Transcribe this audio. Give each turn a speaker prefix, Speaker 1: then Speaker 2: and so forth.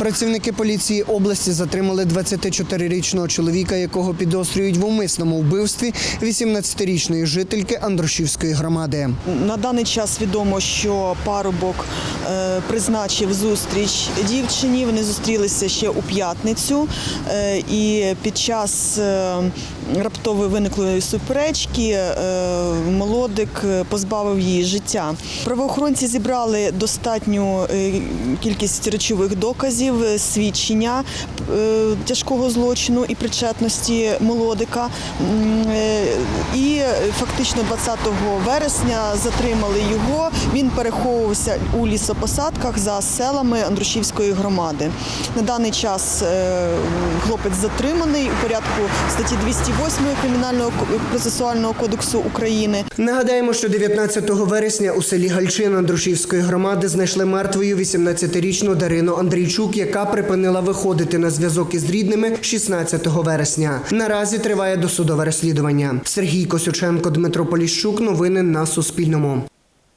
Speaker 1: Працівники поліції області затримали 24-річного чоловіка, якого підозрюють в умисному вбивстві 18-річної жительки Андрушівської громади.
Speaker 2: На даний час відомо, що парубок е, призначив зустріч дівчині. Вони зустрілися ще у п'ятницю, Е, і під час е, раптової виниклої суперечки молодик позбавив її життя. Правоохоронці зібрали достатню кількість речових доказів, е, свідчення е, тяжкого злочину і причетності молодика. Е, І фактично 20 вересня затримали його. Він переховувався у лісопосадках за селами Андрушівської громади. На даний час хлопець затриманий у порядку статті 208 Кримінального процесуального кодексу України.
Speaker 1: Нагадаємо, що 19 вересня у селі Гальчин Андрушівської громади знайшли мертвою 18-річну Дарину Андрійчук, яка припинила виходити на зв'язок із рідними 16 вересня. Наразі триває досудове розслідування. Сергій Косюченко, Дмитро Поліщук. Новини на Суспільному.